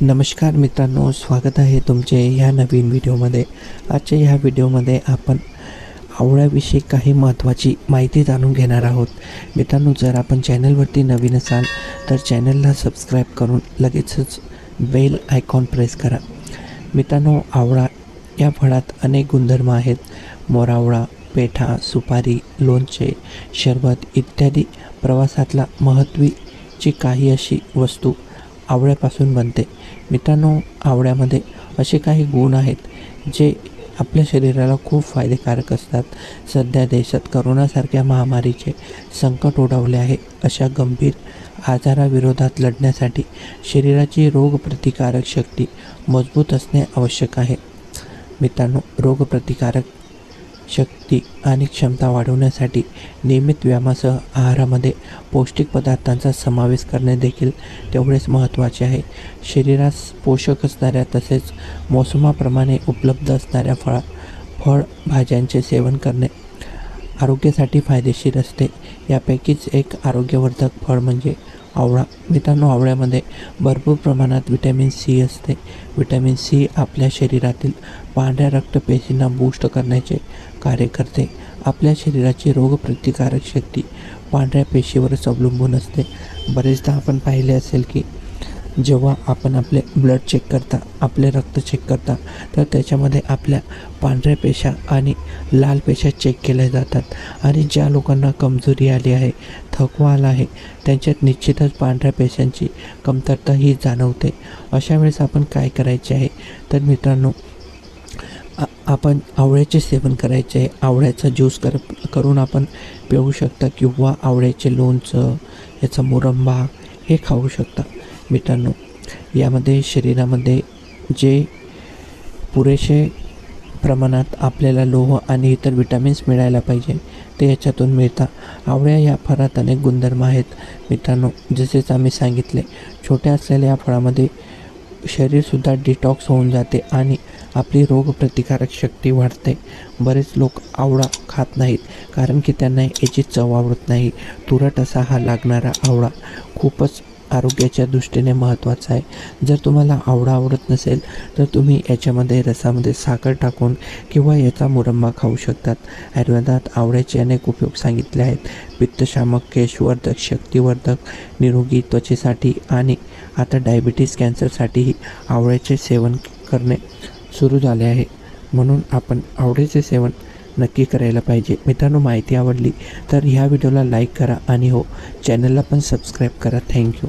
नमस्कार मित्रांनो स्वागत आहे तुमचे ह्या नवीन व्हिडिओमध्ये. आजच्या ह्या व्हिडिओमध्ये आपण आवळ्याविषयी काही महत्त्वाची माहिती जाणून घेणार आहोत. मित्रांनो जर आपण चॅनलवरती नवीन असाल तर चॅनलला सबस्क्राईब करून लगेचच बेल आयकॉन प्रेस करा. मित्रांनो आवळा या फळात अनेक गुणधर्म आहेत. मोरावळा पेठा सुपारी लोणचे शरबत इत्यादी प्रवासातला महत्त्वीची काही अशी वस्तू आवळ्यापासून बनते. मित्रांनो आवळ्यामध्ये असे काही गुण आहेत जे आपल्या शरीराला खूप फायदेकारक असतात. सध्या देशात करोनासारख्या महामारीचे संकट ओढवले आहे. अशा गंभीर आजाराविरोधात लढण्यासाठी शरीराची रोगप्रतिकारक शक्ती मजबूत असणे आवश्यक आहे. मित्रांनो रोगप्रतिकारक शक्ती आणि क्षमता वाढवण्यासाठी नियमित व्यायामासह आहारामध्ये पौष्टिक पदार्थांचा समावेश करणे देखील तेवढेच महत्त्वाचे आहे. शरीरास पोषक असणाऱ्या तसेच मोसमाप्रमाणे उपलब्ध असणाऱ्या फळा फळ भाज्यांचे सेवन करणे आरोग्यासाठी फायदेशीर असते. यापैकीच एक आरोग्यवर्धक फळ म्हणजे आवळा. मित्रांनो आवळ्यामध्ये भरपूर प्रमाणात विटॅमिन सी असते. विटॅमिन सी आपल्या शरीरातील पांढऱ्या रक्तपेशींना बूस्ट करण्याचे कार्य करते. आपल्या शरीराची रोगप्रतिकारक शक्ती पांढऱ्या पेशीवरच अवलंबून असते. बरेचदा आपण पाहिले असेल की जेव्हा आपण आपले ब्लड चेक करता आपले रक्त चेक करता तर त्याच्यामध्ये आपल्या पांढऱ्या पेशा आणि लाल पेशा चेक केल्या जातात. आणि ज्या लोकांना कमजोरी आली आहे थकवा आला आहे त्यांच्यात निश्चितच पांढऱ्या पेशांची कमतरता ही जाणवते. अशा वेळेस आपण काय करायचे आहे? तर मित्रांनो आपण आवळ्याचे सेवन करायचे आहे. आवळ्याचा ज्यूस कर करून आपण पिऊ शकता किंवा आवळ्याचे लोणचं याचा मुरंबा हे खाऊ शकता. मित्रांनो यामध्ये शरीरामध्ये जे पुरेसे प्रमाणात आपल्याला लोह आणि इतर विटॅमिन्स मिळायला पाहिजे ते याच्यातून मिळतात आवळ्या या फळात अनेक गुणधर्म आहेत. मित्रांनो जसेच आम्ही सांगितले छोट्या असलेल्या या फळामध्ये शरीरसुद्धा डिटॉक्स होऊन जाते आणि आपली रोगप्रतिकारक शक्ती वाढते. बरेच लोक आवळा खात नाहीत कारण की त्यांना याची चव आवडत नाही. तुरट असा हा लागणारा आवळा खूपच आरोग्याच्या दृष्टीने महत्त्वाचं आहे. जर तुम्हाला आवडा आवडत नसेल तर तुम्ही याच्यामध्ये रसामध्ये साखर टाकून किंवा याचा मुरंबा खाऊ शकतात. आयुर्वेदात आवळ्याचे अनेक उपयोग सांगितले आहेत. पित्तशामक केशवर्धक शक्तिवर्धक निरोगी त्वचेसाठी आणि आता डायबिटीज कॅन्सरसाठीही आवळ्याचे सेवन करणे सुरू झाले आहे. म्हणून आपण आवडीचे सेवन नक्की करायला पाहिजे. मित्रांनो माहिती आवडली तर ह्या व्हिडिओला लाईक करा आणि हो चॅनलला पण सबस्क्राईब करा. थँक्यू